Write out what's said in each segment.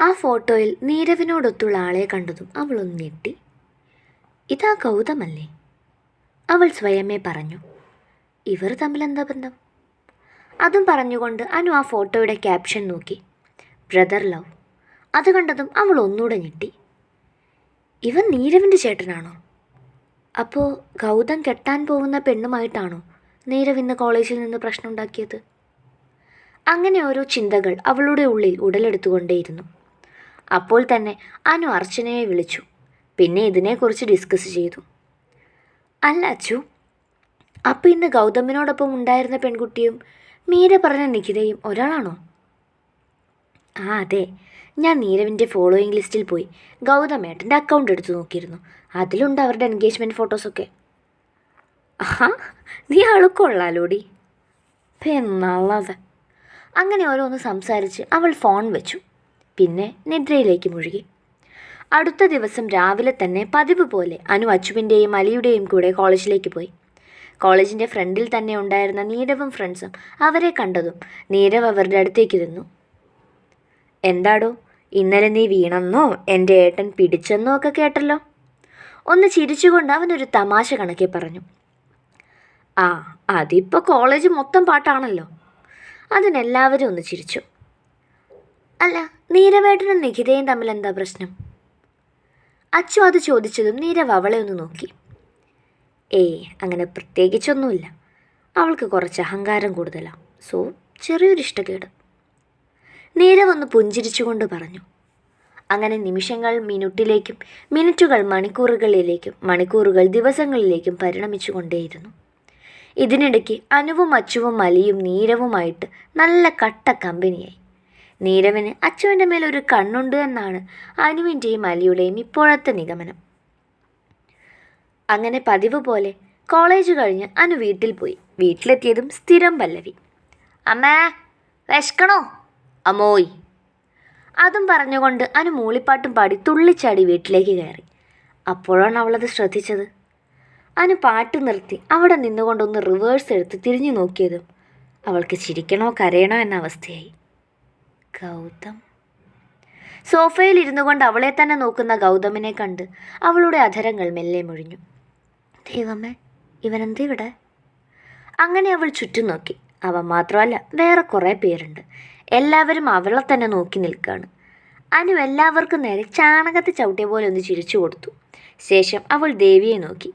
ആ ഫോട്ടോയിൽ നീരവിനോടൊത്തുള്ള ആളെ കണ്ടതും അവളൊന്ന് ഞെട്ടി. ഇതാ ഗൗതമല്ലേ? അവൾ സ്വയമേ പറഞ്ഞു. ഇവർ തമ്മിൽ എന്താ ബന്ധം? അതും പറഞ്ഞുകൊണ്ട് അനു ആ ഫോട്ടോയുടെ ക്യാപ്ഷൻ നോക്കി. Brother love. അത് കണ്ടതും അവൾ ഒന്നുകൂടെ ഞെട്ടി. ഇവൻ നീരവിന്റെ ചേട്ടനാണോ? അപ്പോൾ ഗൗതം കെട്ടാൻ പോകുന്ന പെണ്ണുമായിട്ടാണോ നീരവ് ഇന്ന് കോളേജിൽ നിന്ന് പ്രശ്നം ഉണ്ടാക്കിയത് അങ്ങനെ ഓരോ ചിന്തകൾ അവളുടെ ഉള്ളിൽ ഉടലെടുത്തുകൊണ്ടേയിരുന്നു. അപ്പോൾ തന്നെ അനു അർച്ചനയെ വിളിച്ചു. പിന്നെ ഇതിനെക്കുറിച്ച് ഡിസ്കസ് ചെയ്തു. അല്ല അച്ചു അപ്പം ഇന്ന് ഗൗതമിനോടൊപ്പം ഉണ്ടായിരുന്ന പെൺകുട്ടിയും മീര പറഞ്ഞ നിഖിതയും ഒരാളാണോ? ആ അതെ. ഞാൻ നീരവിന്റെ ഫോളോയിങ് ലിസ്റ്റിൽ പോയി ഗൗതമേട്ടന്റെ അക്കൗണ്ട് എടുത്തു നോക്കിയിരുന്നു. അതിലുണ്ട് അവരുടെ എൻഗേജ്മെന്റ് ഫോട്ടോസൊക്കെ ആ നീ ആൾ കൊള്ളാലോടി. അങ്ങനെ ഓരോന്ന് സംസാരിച്ച് അവൾ ഫോൺ വെച്ചു. പിന്നെ നിദ്രയിലേക്ക് മുഴുകി. അടുത്ത ദിവസം രാവിലെ തന്നെ പതിവ് പോലെ അനു അച്ചുവിന്റെയും അലിയുടെയും കൂടെ കോളേജിലേക്ക് പോയി. കോളേജിന്റെ ഫ്രണ്ടിൽ തന്നെ ഉണ്ടായിരുന്ന നീരവും ഫ്രണ്ട്സും അവരെ കണ്ടതും നീരവ് അവരുടെ അടുത്തേക്ക് നിന്നു എന്താടോ ഇന്നലെ നീ വീണെന്നോ? എന്റെ ഏട്ടൻ പിടിച്ചെന്നോ ഒക്കെ കേട്ടല്ലോ? ഒന്ന് ചിരിച്ചുകൊണ്ട് അവനൊരു തമാശ കണക്കെ പറഞ്ഞു. ആ അതിപ്പോൾ കോളേജ് മൊത്തം പാട്ടാണല്ലോ. അതിനെല്ലാവരും ഒന്ന് ചിരിച്ചു. അല്ല നീരവേട്ടനും നിഖിതയും തമ്മിൽ എന്താ പ്രശ്നം? അച്ചു അത് ചോദിച്ചതും നീരവ് അവളെ ഒന്ന് നോക്കി. ഏയ് അങ്ങനെ പ്രത്യേകിച്ചൊന്നുമില്ല. അവൾക്ക് കുറച്ച് അഹങ്കാരം കൂടുതലാണ് സോ ചെറിയൊരു ഇഷ്ടക്കേട്. നീരവൊന്ന് പുഞ്ചിരിച്ചുകൊണ്ട് പറഞ്ഞു. അങ്ങനെ നിമിഷങ്ങൾ മിനിറ്റിലേക്കും മിനിറ്റുകൾ മണിക്കൂറുകളിലേക്കും മണിക്കൂറുകൾ ദിവസങ്ങളിലേക്കും പരിണമിച്ചു കൊണ്ടേയിരുന്നു ഇതിനിടയ്ക്ക് അനുവും അച്ചുവും മലിയും നീരവുമായിട്ട് നല്ല കട്ട കമ്പനിയായി. നീരവിന് അച്ചുവിന്റെ മേൽ ഒരു കണ്ണുണ്ട് എന്നാണ് അനുവിന്റെയും അലിയുടെയും ഇപ്പോഴത്തെ നിഗമനം. അങ്ങനെ പതിവ് പോലെ കോളേജ് കഴിഞ്ഞ് അനു വീട്ടിൽ പോയി. വീട്ടിലെത്തിയതും സ്ഥിരം പല്ലവി. അമ്മേ വിശക്കണോ? അമ്മോയ്. അതും പറഞ്ഞുകൊണ്ട് അനു മൂളിപ്പാട്ടും പാടി തുള്ളിച്ചാടി വീട്ടിലേക്ക് കയറി. അപ്പോഴാണ് അവളത് ശ്രദ്ധിച്ചത്. അനു പാട്ട് നിർത്തി അവിടെ നിന്നുകൊണ്ടൊന്ന് റിവേഴ്സ് എടുത്ത് തിരിഞ്ഞു നോക്കിയതും അവൾക്ക് ചിരിക്കണോ കരയണോ എന്ന അവസ്ഥയായി. ഗൗതം. സോഫയിൽ ഇരുന്നു കൊണ്ട് അവളെ തന്നെ നോക്കുന്ന ഗൗതമിനെ കണ്ട് അവളുടെ അധരങ്ങൾ മെല്ലെ മുഴിഞ്ഞു. ദൈവമേ ഇവനെന്ത് ഇവിടെ? അങ്ങനെ അവൾ ചുറ്റും നോക്കി. അവൻ മാത്രമല്ല വേറെ കുറേ പേരുണ്ട്. എല്ലാവരും അവളെ തന്നെ നോക്കി നിൽക്കുകയാണ് അനു എല്ലാവർക്കും നേരെ ചാണകത്തെ ചവിട്ടിയ പോലെ ഒന്ന് ചിരിച്ചു കൊടുത്തു. ശേഷം അവൾ ദേവിയെ നോക്കി.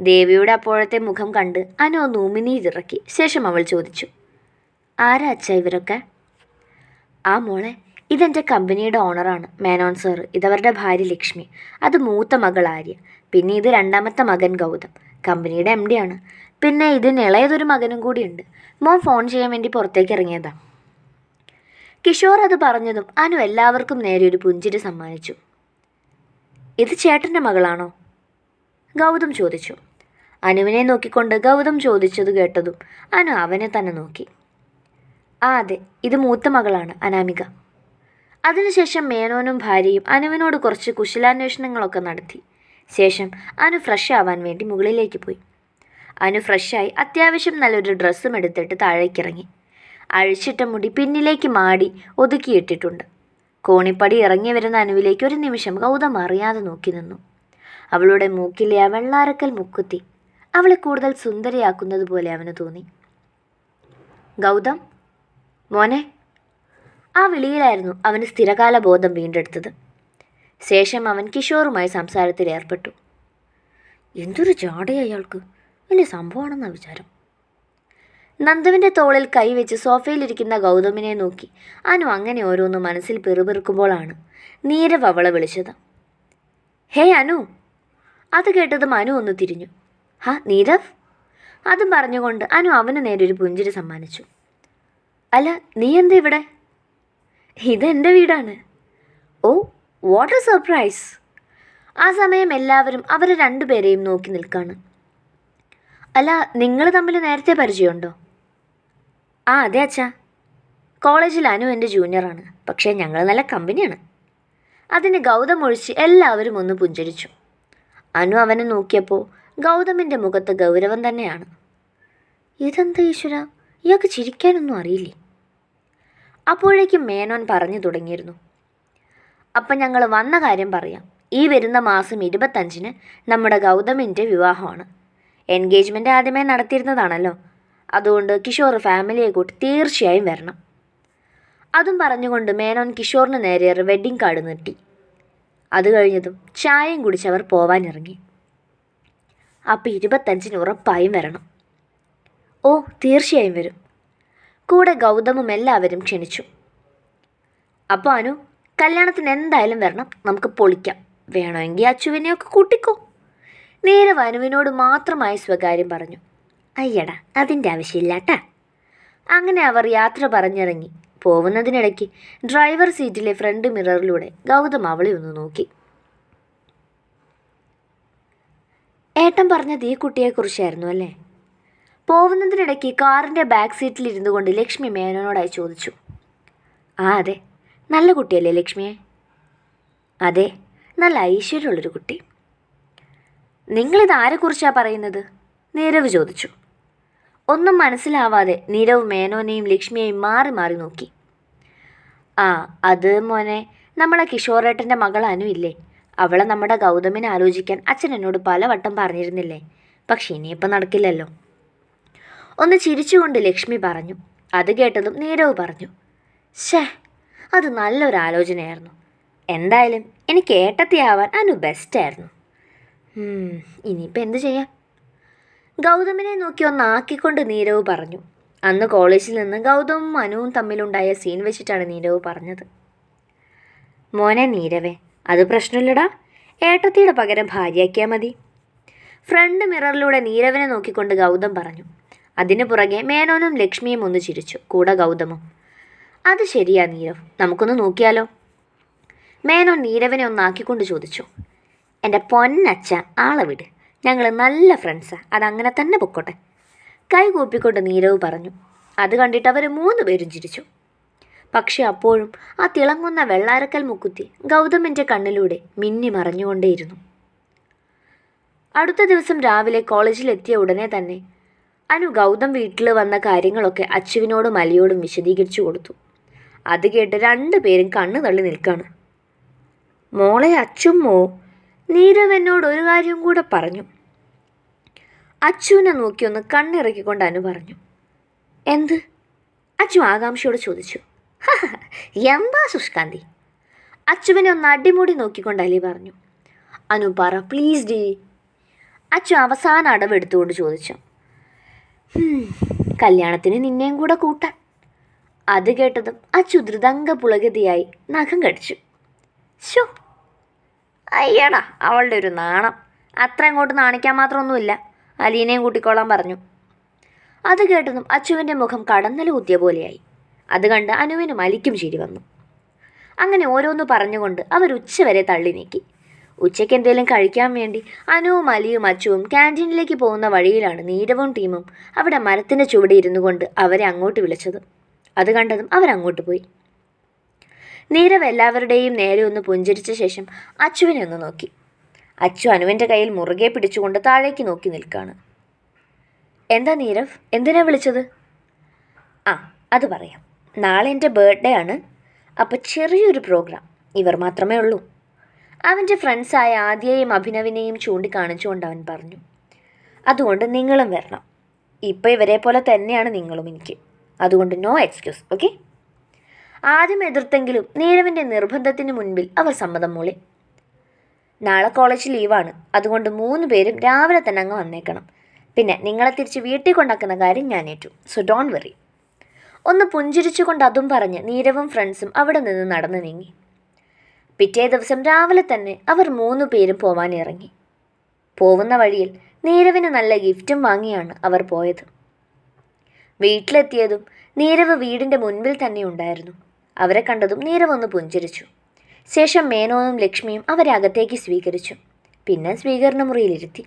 ദേവിയുടെ അപ്പോഴത്തെ മുഖം കണ്ട് അനു ഒന്ന് ഉമിനീതിറക്കി ശേഷം അവൾ ചോദിച്ചു ആരാ അച്ഛ ഇവരൊക്കെ? ആ മോളെ ഇതെന്റെ കമ്പനിയുടെ ഓണറാണ് മേനോൻ സാർ. ഇതവരുടെ ഭാര്യ ലക്ഷ്മി. അത് മൂത്ത മകൾ ആര്യ. പിന്നെ ഇത് രണ്ടാമത്തെ മകൻ ഗൗതം. കമ്പനിയുടെ എം ആണ്. പിന്നെ ഇതിന് ഇളയതൊരു മകനും കൂടിയുണ്ട് മോൻ ഫോൺ ചെയ്യാൻ വേണ്ടി പുറത്തേക്ക് ഇറങ്ങിയതാ. കിഷോർ അത് പറഞ്ഞതും അനു എല്ലാവർക്കും നേരെ ഒരു പുഞ്ചിരി സമ്മാനിച്ചു. ഇത് ചേട്ടന്റെ മകളാണോ? ഗൗതം ചോദിച്ചു. അനുവിനെ നോക്കിക്കൊണ്ട് ഗൗതം ചോദിച്ചത് കേട്ടതും അനു അവനെ തന്നെ നോക്കി. ആ അതെ. ഇത് മൂത്ത മകളാണ് അനാമിക. അതിനുശേഷം മേനോനും ഭാര്യയും അനുവിനോട് കുറച്ച് കുശലാന്വേഷണങ്ങളൊക്കെ നടത്തി. ശേഷം അനു ഫ്രഷ് ആവാൻ വേണ്ടി മുകളിലേക്ക് പോയി. അനു ഫ്രഷായി അത്യാവശ്യം നല്ലൊരു ഡ്രസ്സും എടുത്തിട്ട് താഴേക്കിറങ്ങി. അഴിച്ചിട്ട മുടി പിന്നിലേക്ക് മാടി ഒതുക്കിയിട്ടിട്ടുണ്ട്. കോണിപ്പടി ഇറങ്ങി വരുന്ന അനുവിലേക്ക് ഒരു നിമിഷം ഗൗതം അറിയാതെ നോക്കി നിന്നു. അവളുടെ മൂക്കിലെ ആ വെള്ളാരക്കൽ മുക്കുത്തി അവളെ കൂടുതൽ സുന്ദരിയാക്കുന്നത് പോലെ അവന് തോന്നി. ഗൗതം മോനെ ആ വിളിയിലായിരുന്നു അവന് സ്ഥിരകാല ബോധം വീണ്ടെടുത്തത്. ശേഷം അവൻ കിഷോറുമായി സംസാരത്തിൽ ഏർപ്പെട്ടു. എന്തൊരു ചാടയ അയാൾക്ക് വലിയ സംഭവമാണെന്ന വിചാരം. നന്ദുവിന്റെ തോളിൽ കൈവച്ച് സോഫയിലിരിക്കുന്ന ഗൗതമിനെ നോക്കി. അനു അങ്ങനെ ഓരോന്ന് മനസ്സിൽ പെറുപെറുക്കുമ്പോഴാണ് നീരവ് അവളെ വിളിച്ചത്. ഹേ അനു. അത് കേട്ടതും അനു ഒന്ന് തിരിഞ്ഞു. ഹാ നീരവ്? അതും പറഞ്ഞുകൊണ്ട് അനു അവന് നേരെ ഒരു പുഞ്ചിരി സമ്മാനിച്ചു. അല്ല നീ എന്താ ഇവിടെ? ഇതെന്റെ വീടാണ്. ഓ വാട്ട് എ സർപ്രൈസ് ആ സമയം എല്ലാവരും അവരെ രണ്ടുപേരെയും നോക്കി നിൽക്കാണ്. അല്ല നിങ്ങൾ തമ്മിൽ നേരത്തെ പരിചയമുണ്ടോ? ആ അതെ അച്ഛാ. കോളേജിൽ അനു എന്റെ ജൂനിയറാണ് പക്ഷേ ഞങ്ങൾ നല്ല കമ്പനിയാണ്. അതിന് ഗൗതം ഒഴിച്ച് എല്ലാവരും ഒന്ന് പുഞ്ചരിച്ചു. അനു അവനെ നോക്കിയപ്പോൾ ഗൗതമിന്റെ മുഖത്ത് ഗൗരവം തന്നെയാണ്. ഇതെന്താ ഈശ്വര? ഇയാൾക്ക് ചിരിക്കാനൊന്നും അറിയില്ലേ? അപ്പോഴേക്കും മേനോൻ പറഞ്ഞു തുടങ്ങിയിരുന്നു. അപ്പം ഞങ്ങൾ വന്ന കാര്യം പറയാം. ഈ വരുന്ന മാസം ഇരുപത്തഞ്ചിന് നമ്മുടെ ഗൗതമിന്റെ വിവാഹമാണ്. എൻഗേജ്മെന്റ് ആദ്യമേ നടത്തിയിരുന്നതാണല്ലോ. അതുകൊണ്ട് കിഷോർ ഫാമിലിയെ കൂട്ടി തീർച്ചയായും വരണം. അതും പറഞ്ഞുകൊണ്ട് മേനോൻ കിഷോറിന് നേരെ വെഡ്ഡിംഗ് കാർഡ് നീട്ടി. അത് കഴിഞ്ഞതും ചായയും കുടിച്ചവർ പോവാനിറങ്ങി. അപ്പം ഇരുപത്തഞ്ചിന് ഉറപ്പായും വരണം. ഓ തീർച്ചയായും വരും. കൂടെ ഗൗതമും എല്ലാവരും ക്ഷണിച്ചു. അപ്പോൾ അനു കല്യാണത്തിന് എന്തായാലും വരണം. നമുക്ക് പൊളിക്കാം. വേണമെങ്കിൽ അച്ചുവിനെയൊക്കെ കൂട്ടിക്കോ. നേരെ വനുവിനോട് മാത്രമായി സ്വകാര്യം പറഞ്ഞു. അയ്യടാ അതിന്റെ ആവശ്യമില്ലാട്ടാ അങ്ങനെ അവർ യാത്ര പറഞ്ഞിറങ്ങി. പോകുന്നതിനിടയ്ക്ക് ഡ്രൈവർ സീറ്റിലെ ഫ്രണ്ട് മിററിലൂടെ ഗൗതം അവളെ ഒന്ന് നോക്കി. ഏട്ടൻ പറഞ്ഞത് ഈ കുട്ടിയെക്കുറിച്ചായിരുന്നു അല്ലേ? പോകുന്നതിനിടയ്ക്ക് കാറിന്റെ ബാക്ക് സീറ്റിൽ ഇരുന്നു കൊണ്ട് ലക്ഷ്മി മേനോനോടായി ചോദിച്ചു. ആ അതെ. നല്ല കുട്ടിയല്ലേ ലക്ഷ്മിയെ? അതെ. നല്ല ഐശ്വര്യമുള്ളൊരു കുട്ടി. നിങ്ങളിത് ആരെക്കുറിച്ചാണ് പറയുന്നത്? നീരവ് ചോദിച്ചു. ഒന്നും മനസ്സിലാവാതെ നീരവ് മേനോനെയും ലക്ഷ്മിയെയും മാറി മാറി നോക്കി. ആ അത് മോനെ നമ്മളെ കിഷോറേട്ടന്റെ മകൾ അനു ഇല്ലേ? അവളെ നമ്മുടെ ഗൗതമിനെ ആലോചിക്കാൻ അച്ഛൻ എന്നോട് പലവട്ടം പറഞ്ഞിരുന്നില്ലേ? പക്ഷെ ഇനിയിപ്പം നടക്കില്ലല്ലോ. ഒന്ന് ചിരിച്ചുകൊണ്ട് ലക്ഷ്മി പറഞ്ഞു. അത് കേട്ടതും നീരവ് പറഞ്ഞു. ഷേ അത് നല്ലൊരു ആലോചനയായിരുന്നു എന്തായാലും എനിക്ക് ഏട്ടത്തിയാവാൻ അനു ബെസ്റ്റായിരുന്നു ഇനിയിപ്പോൾ എന്ത് ചെയ്യാം? ഗൗതമിനെ നോക്കി ഒന്ന് ആക്കിക്കൊണ്ട് നീരവ് പറഞ്ഞു. അന്ന് കോളേജിൽ നിന്ന് ഗൗതമും അനുവും തമ്മിലുണ്ടായ സീൻ വെച്ചിട്ടാണ് നീരവ് പറഞ്ഞത്. മോനെ നീരവേ അത് പ്രശ്നമില്ലടാ. ഏട്ടത്തിയുടെ പകരം ഭാര്യയാക്കിയാൽ മതി. ഫ്രണ്ട് മിററിലൂടെ നീരവനെ നോക്കിക്കൊണ്ട് ഗൗതം പറഞ്ഞു. അതിനു പുറകെ മേനോനും ലക്ഷ്മിയും ഒന്ന് ചിരിച്ചു. കൂടെ ഗൗതമും. അത് ശരിയാ നീരവ്. നമുക്കൊന്ന് നോക്കിയാലോ? മേനോൻ നീരവിനെ ഒന്നാക്കിക്കൊണ്ട് ചോദിച്ചു. എന്റെ പൊന്നച്ച ആളെ വിട്. ഞങ്ങൾ നല്ല ഫ്രണ്ട്സാ. അതങ്ങനെ തന്നെ പൊക്കോട്ടെ. കൈ കൂപ്പിക്കൊണ്ട് നീരവ് പറഞ്ഞു. അത് കണ്ടിട്ട് അവർ മൂന്ന് പേരും ചിരിച്ചു. പക്ഷെ അപ്പോഴും ആ തിളങ്ങുന്ന വെള്ളാരക്കൽ മുക്കുത്തി ഗൗതമിന്റെ കണ്ണിലൂടെ മിന്നി മറഞ്ഞുകൊണ്ടേയിരുന്നു. അടുത്ത ദിവസം രാവിലെ കോളേജിലെത്തിയ ഉടനെ തന്നെ അനു ഗൗതം വീട്ടിൽ വന്ന കാര്യങ്ങളൊക്കെ അച്ചുവിനോടും അലിയോടും വിശദീകരിച്ചു കൊടുത്തു. അത് കേട്ട് രണ്ടു പേരും കണ്ണു തള്ളി നിൽക്കാണ്. മോളെ അച്ചുമ്മോ നീരവ് എന്നോട് ഒരു കാര്യം കൂടെ പറഞ്ഞു. അച്ചുവിനെ നോക്കിയൊന്ന് കണ്ണിറക്കിക്കൊണ്ട് അനു പറഞ്ഞു. എന്ത്? അച്ചു ആകാംക്ഷയോട് ചോദിച്ചു. "ഹഹ, എന്താ സുഷ്കാന്തി. അച്ചുവിനെ ഒന്ന് അടിമുടി നോക്കിക്കൊണ്ട് അലി പറഞ്ഞു. അനു പറ പ്ലീസ് ഡി. അച്ചു അവസാന അടവെടുത്തുകൊണ്ട് ചോദിച്ചു. "ഹും, കല്യാണത്തിന് നിന്നെയും കൂടെ കൂട്ടാൻ. അത് കേട്ടതും അച്ചു ധൃതംഗ പുളകതിയായി നഖം കടിച്ചു. ശോ അയ്യടാ അവളുടെ ഒരു നാണം. അത്ര അങ്ങോട്ട് നാണിക്കാൻ മാത്രമൊന്നുമില്ല. അലീനയും കൂട്ടിക്കോളാൻ പറഞ്ഞു. അത് കേട്ടതും അച്ചുവിന്റെ മുഖം കടന്നൽ കുത്തിയ പോലെയായി. അത് കണ്ട് അനുവിനും അലിക്കും ചിരി വന്നു. അങ്ങനെ ഓരോന്ന് പറഞ്ഞുകൊണ്ട് അവർ ഉച്ചവരെ തള്ളി നീക്കി. ഉച്ചയ്ക്ക് എന്തെങ്കിലും കഴിക്കാൻ വേണ്ടി അനുവും അലിയും അച്ചുവും ക്യാന്റീനിലേക്ക് പോകുന്ന വഴിയിലാണ് നീരവും ടീമും അവിടെ മരത്തിന്റെ ചുവടെ ഇരുന്നു കൊണ്ട് അവരെ അങ്ങോട്ട് വിളിച്ചത്. അത് കണ്ടതും അവരങ്ങോട്ട് പോയി. നീരവ് എല്ലാവരുടെയും നേരെ ഒന്ന് പുഞ്ചിരിച്ച ശേഷം അച്ചുവിനെ ഒന്ന് നോക്കി. അച്ചു അനുവിന്റെ കയ്യിൽ മുറുകെ പിടിച്ചുകൊണ്ട് താഴേക്ക് നോക്കി നിൽക്കുകയാണ് എന്താ നീരവ്? എന്തിനാ വിളിച്ചത്? ആ അത് പറയാം. നാളെ എന്റെ ബർത്ത്ഡേ ആണ്. അപ്പോൾ ചെറിയൊരു പ്രോഗ്രാം. ഇവർ മാത്രമേ ഉള്ളൂ. അവന്റെ ഫ്രണ്ട്സായ ആദ്യയെയും അഭിനവിനെയും ചൂണ്ടിക്കാണിച്ചുകൊണ്ട് അവൻ പറഞ്ഞു അതുകൊണ്ട് നിങ്ങളും വരണം. ഇപ്പോൾ ഇവരെ പോലെ തന്നെയാണ് നിങ്ങളും എനിക്ക്. അതുകൊണ്ട് നോ എക്സ്ക്യൂസ് ഓക്കെ ആദ്യം എതിർത്തെങ്കിലും നീരവിന്റെ നിർബന്ധത്തിന് മുൻപിൽ അവർ സമ്മതം മൂളി. നാളെ കോളേജ് ലീവാണ് അതുകൊണ്ട് മൂന്ന് പേരും രാവിലെ തന്നെ അങ്ങ് വന്നേക്കണം. പിന്നെ നിങ്ങളെ തിരിച്ച് വീട്ടിൽ കൊണ്ടാക്കുന്ന കാര്യം ഞാൻ ഏറ്റു. സോ ഡോൺ വെറി ഒന്ന് പുഞ്ചിരിച്ചുകൊണ്ട് അതും പറഞ്ഞ് നീരവും ഫ്രണ്ട്സും അവിടെ നിന്ന് നടന്നു നീങ്ങി. പിറ്റേ ദിവസം രാവിലെ തന്നെ അവർ മൂന്നു പേരും പോവാനിറങ്ങി. പോകുന്ന വഴിയിൽ നീരവിന് നല്ല ഗിഫ്റ്റും വാങ്ങിയാണ് അവർ പോയത്. വീട്ടിലെത്തിയതും നീരവ് വീടിന്റെ മുൻപിൽ തന്നെ ഉണ്ടായിരുന്നു. അവരെ കണ്ടതും നീരവ് ഒന്ന് പുഞ്ചിരിച്ചു. ശേഷം മേനോനും ലക്ഷ്മിയും അവരെ അകത്തേക്ക് സ്വീകരിച്ചു. പിന്നെ സ്വീകരണ മുറിയിലിരുത്തി.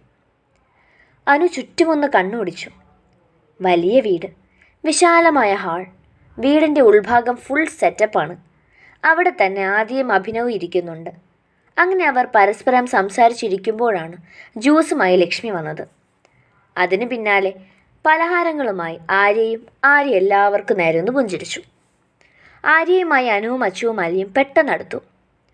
അനു ചുറ്റുമൊന്ന് കണ്ണോടിച്ചു. വലിയ വീട് വിശാലമായ ഹാൾ വീടിന്റെ ഉൾഭാഗം ഫുൾ സെറ്റപ്പാണ്. അവിടെ തന്നെ ആദ്യം അഭിനവ് ഇരിക്കുന്നുണ്ട്. അങ്ങനെ അവർ പരസ്പരം സംസാരിച്ചിരിക്കുമ്പോഴാണ് ജ്യൂസുമായി ലക്ഷ്മി വന്നത്. അതിന് പിന്നാലെ പലഹാരങ്ങളുമായി ആര്യയും ആര്യ എല്ലാവർക്കും നേരെ ഒന്ന് പുഞ്ചിരിച്ചു. ആര്യയുമായി അനുവും അച്ചുവും അലിയും പെട്ടെന്നടുത്തു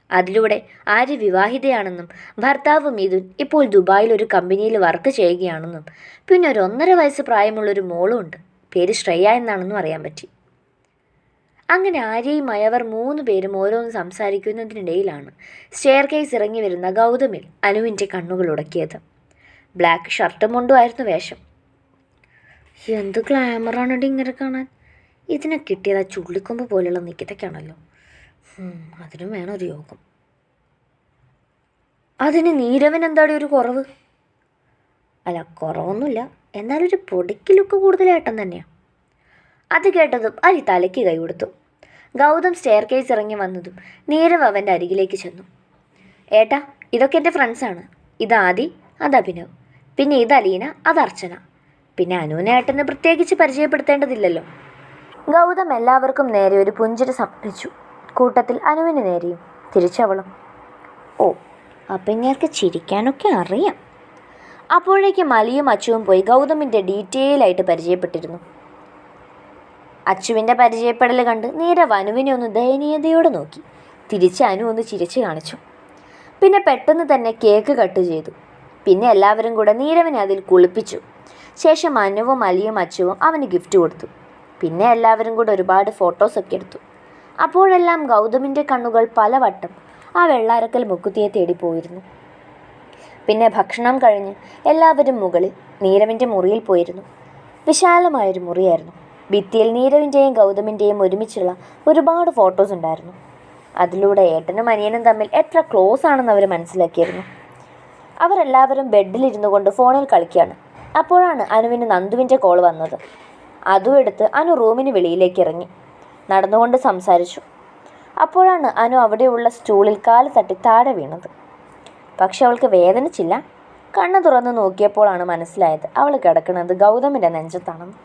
അതിലൂടെ ആര്യ വിവാഹിതയാണെന്നും ഭർത്താവ് മിഥുൻ ഇപ്പോൾ ദുബായിൽ ഒരു കമ്പനിയിൽ വർക്ക് ചെയ്യുകയാണെന്നും പിന്നെ ഒരു ഒന്നര വയസ്സ് പ്രായമുള്ളൊരു മോളും ഉണ്ട്. പേര് ശ്രേയ എന്നാണെന്നും അറിയാൻ പറ്റി. അങ്ങനെ ആര്യയും അയവർ മൂന്ന് പേരും ഓരോന്ന് സംസാരിക്കുന്നതിനിടയിലാണ് സ്റ്റെയർ കേസ് ഇറങ്ങി വരുന്ന ഗൗതമിൽ അനുവിന്റെ കണ്ണുകൾ ഉടക്കിയത്. ബ്ലാക്ക് ഷർട്ടും കൊണ്ടുമായിരുന്നു വേഷം. എന്ത് ഗ്ലാമറാണ് ഇങ്ങനെ കാണാൻ? ഇതിനെ കിട്ടിയത് ആ ചുള്ളിക്കൊമ്പ് പോലെയുള്ള നിക്കിതയ്ക്കാണല്ലോ അതിനും വേണം ഒരു യോഗം. അതിന് നീരവൻ എന്താടി ഒരു കുറവ്? അല്ല കുറവൊന്നുമില്ല. എന്നാലൊരു ഒരു പൊടിക്ക് ലുക്ക് കൂടുതലേട്ടൻ തന്നെയാണ് അത് കേട്ടതും അരി തലയ്ക്ക് കൈ കൊടുത്തു. ഗൗതം സ്റ്റെയർ കേസ് ഇറങ്ങി വന്നതും നീരവ് അവന്റെ അരികിലേക്ക് ചെന്നു. ഏട്ടാ ഇതൊക്കെ എന്റെ ഫ്രണ്ട്സാണ് ഇത് ആദി അത് അഭിനവ്. പിന്നെ ഇത് അലീന അത് അർച്ചന. പിന്നെ അനുവിനെ ഏട്ടനെ പ്രത്യേകിച്ച് പരിചയപ്പെടുത്തേണ്ടതില്ലല്ലോ. ഗൗതം എല്ലാവർക്കും നേരെ ഒരു പുഞ്ചിരി സമ്മതിച്ചു കൂട്ടത്തിൽ അനുവിന് നേരെയും തിരിച്ചവളും ഓ അപ്പം ഇങ്ങേർക്ക് ചിരിക്കാനൊക്കെ അറിയാം. അപ്പോഴേക്കും അലിയും അച്ചുവും പോയി ഗൗതമിന്റെ ഡീറ്റെയിൽ ആയിട്ട് പരിചയപ്പെട്ടിരുന്നു. അച്ചുവിന്റെ പരിചയപ്പെടൽ കണ്ട് നേരെ വനുവിനെ ഒന്ന് ദയനീയതയോടെ നോക്കി. തിരിച്ച് അനു ഒന്ന് ചിരിച്ചു കാണിച്ചു. പിന്നെ പെട്ടെന്ന് തന്നെ കേക്ക് കട്ട് ചെയ്തു. പിന്നെ എല്ലാവരും കൂടെ നീരവിനെ അതിൽ കുളിപ്പിച്ചു. ശേഷം അനുവും അലിയും അച്ചുവും അവന് ഗിഫ്റ്റ് കൊടുത്തു. പിന്നെ എല്ലാവരും കൂടെ ഒരുപാട് ഫോട്ടോസൊക്കെ എടുത്തു. അപ്പോഴെല്ലാം ഗൗതമിന്റെ കണ്ണുകൾ പലവട്ടം ആ വെള്ളാരക്കൽ മുക്കുത്തിയെ തേടി പോയിരുന്നു. പിന്നെ ഭക്ഷണം കഴിഞ്ഞ് എല്ലാവരും മുകളിൽ നീരവിന്റെ മുറിയിൽ പോയിരുന്നു. വിശാലമായൊരു മുറിയായിരുന്നു. ഭിത്തിയിൽ നീരവിന്റെയും ഗൗതമിന്റെയും ഒരുമിച്ചുള്ള ഒരുപാട് ഫോട്ടോസ് ഉണ്ടായിരുന്നു. അതിലൂടെ ഏട്ടനും അനിയനും തമ്മിൽ എത്ര ക്ലോസ് ആണെന്ന് അവർ മനസ്സിലാക്കിയിരുന്നു. അവരെല്ലാവരും ബെഡിലിരുന്നു കൊണ്ട് ഫോണിൽ കളിക്കുകയാണ്. അപ്പോഴാണ് അനുവിന് നന്ദുവിന്റെ കോൾ വന്നത്. അതും എടുത്ത് അനു റൂമിന് വെളിയിലേക്ക് ഇറങ്ങി. നടന്നുകൊണ്ട് സംസാരിച്ചു. അപ്പോഴാണ് അനു അവിടെയുള്ള സ്റ്റൂളിൽ കാൽ തട്ടി താഴെ വീണത്. പക്ഷെ അവൾക്ക് വേദനിച്ചില്ല. കണ്ണു തുറന്ന് നോക്കിയപ്പോഴാണ് മനസ്സിലായത് അവൾ കിടക്കുന്നത് ഗൗതമിന്റെ നെഞ്ചത്താണെന്ന്.